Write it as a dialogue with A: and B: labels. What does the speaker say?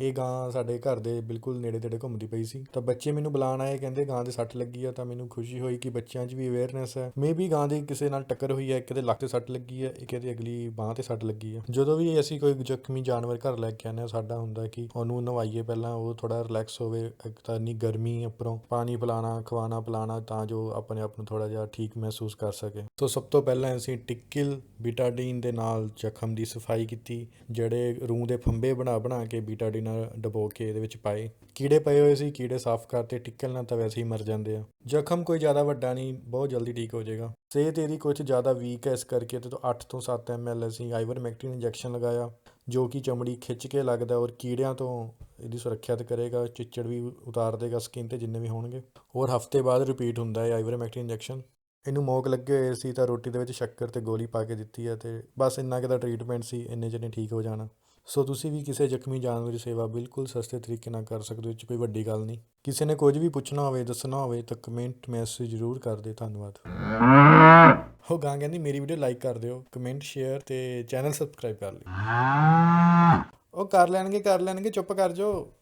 A: ਇਹ ਗਾਂ ਸਾਡੇ ਘਰ ਦੇ ਬਿਲਕੁਲ ਨੇੜੇ ਤੇੜੇ ਘੁੰਮਦੀ ਪਈ ਸੀ। ਤਾਂ ਬੱਚੇ ਮੈਨੂੰ ਬੁਲਾਣ ਆਏ, ਕਹਿੰਦੇ ਗਾਂ ਦੇ ਸੱਟ ਲੱਗੀ ਆ ਤਾਂ ਮੈਨੂੰ ਖੁਸ਼ੀ ਹੋਈ ਕਿ ਬੱਚਿਆਂ 'ਚ ਵੀ ਅਵੇਅਰਨੈਸ ਹੈ। ਮੇਬੀ ਗਾਂ ਦੀ ਕਿਸੇ ਨਾਲ ਟੱਕਰ ਹੋਈ ਹੈ, ਇੱਕ ਦੇ ਲੱਕ ਤੇ ਸੱਟ ਲੱਗੀ ਹੈ, ਇੱਕ ਦੇ ਅਗਲੀ ਬਾਹ ਤੇ ਸੱਟ ਲੱਗੀ ਹੈ। ਜਦੋਂ ਵੀ ਅਸੀਂ ਕੋਈ ਜ਼ਖਮੀ ਜਾਨਵਰ ਘਰ ਲੈ ਕੇ ਆਉਂਦੇ ਹਾਂ, ਸਾਡਾ ਹੁੰਦਾ ਕਿ ਉਹਨੂੰ ਨਵਾਈਏ ਪਹਿਲਾਂ, ਉਹ ਥੋੜਾ ਰਿਲੈਕਸ ਹੋਵੇ, ਇੱਕ ਤਾਂ ਇੰਨੀ ਗਰਮੀ ਉੱਪਰੋਂ, ਪਾਣੀ ਪਿਲਾਣਾ ਖਵਾਣਾ ਪਿਲਾਣਾ ਤਾਂ ਜੋ ਆਪਣੇ ਆਪ ਨੂੰ ਥੋੜਾ ਜਿਹਾ ਠੀਕ ਮਹਿਸੂਸ ਕਰ ਸਕੇ। ਸੋ ਸਭ ਤੋਂ ਪਹਿਲਾਂ ਅਸੀਂ ਟਿੱਕਿਲ ਬੀਟਾਡੀਨ ਦੇ ਨਾਲ ਜ਼ਖਮ ਦੀ ਸਫ਼ਾਈ ਕੀਤੀ, ਜਿਹੜੇ ਰੂੰ ਦੇ ਫੰਬੇ ਬਣਾ ਬਣਾ ਕੇ ਬੀਟਾਡੀਨ ਨਾਲ ਡਬੋ ਕੇ ਇਹਦੇ ਵਿੱਚ ਪਾਏ। ਕੀੜੇ ਪਏ ਹੋਏ ਸੀ, ਕੀੜੇ ਸਾਫ਼ ਕਰਤੇ, ਟਿੱਕਲ ਨਾਲ ਤਾਂ ਵੈਸੇ ਹੀ ਮਰ ਜਾਂਦੇ ਆ। ਜ਼ਖਮ ਕੋਈ ਜ਼ਿਆਦਾ ਵੱਡਾ ਨਹੀਂ, ਬਹੁਤ ਜਲਦੀ ਠੀਕ ਹੋ ਜਾਏਗਾ। ਸਿਹਤ ਇਹਦੀ ਕੁਝ ਜ਼ਿਆਦਾ ਵੀਕ ਹੈ ਇਸ ਕਰਕੇ ਤੇ ਤੋਂ 8 ਤੋਂ 7 ml ਅਸੀਂ ਆਈਵਰਮੈਕਟਿਨ ਇੰਜੈਕਸ਼ਨ ਲਗਾਇਆ, ਜੋ ਕਿ ਚਮੜੀ ਖਿੱਚ ਕੇ ਲੱਗਦਾ ਔਰ ਕੀੜਿਆਂ ਤੋਂ ਇਹਦੀ ਸੁਰੱਖਿਅਤ ਕਰੇਗਾ, ਚਿੱਚੜ ਵੀ ਉਤਾਰ ਦੇਗਾ ਸਕਿਨ ਤੇ ਜਿੰਨੇ ਵੀ ਹੋਣਗੇ। ਔਰ ਹਫ਼ਤੇ ਬਾਅਦ ਰਿਪੀਟ ਹੁੰਦਾ ਹੈ ਆਈਵਰਮੈਕਟਿਨ ਇੰਜੈਕਸ਼ਨ ਇਹਨੂੰ ਮੋਕ ਲੱਗੇ ਹੋਏ ਸੀ ਤਾਂ ਰੋਟੀ ਦੇ ਵਿੱਚ ਸ਼ੱਕਰ ਤੇ ਗੋਲੀ ਪਾ ਕੇ ਦਿੱਤੀ ਹੈ ਤੇ ਬਸ ਇੰਨਾ ਕੁ ਦਾ ਟ੍ਰੀਟਮੈਂਟ ਸੀ, ਇੰਨੇ ਜਿਹਨੇ ਠੀਕ ਹੋ ਜਾਣਾ। ਸੋ ਤੁਸੀਂ ਵੀ ਕਿਸੇ ਜ਼ਖਮੀ ਜਾਨਵਰ ਦੀ ਸੇਵਾ ਬਿਲਕੁਲ ਸਸਤੇ ਤਰੀਕੇ ਨਾਲ ਕਰ ਸਕਦੇ ਹੋ, ਇਹ 'ਚ ਕੋਈ ਵੱਡੀ ਗੱਲ ਨਹੀਂ। ਕਿਸੇ ਨੇ ਕੁਝ ਵੀ ਪੁੱਛਣਾ ਹੋਵੇ, ਦੱਸਣਾ ਹੋਵੇ, ਤਾਂ ਕਮੈਂਟ ਮੈਸੇਜ ਜ਼ਰੂਰ ਕਰ ਦੇ ਧੰਨਵਾਦ। ਹੋ ਗਾਂ ਕਹਿੰਦੀ, ਮੇਰੀ ਵੀਡੀਓ ਲਾਈਕ ਕਰ ਦਿਓ ਕਮੈਂਟ ਸ਼ੇਅਰ ਤੇ ਚੈਨਲ ਸਬਸਕ੍ਰਾਈਬ ਕਰ ਲਿਓ। ਉਹ ਕਰ ਲੈਣਗੇ ਕਰ ਲੈਣਗੇ, ਚੁੱਪ ਕਰ ਜਾਓ।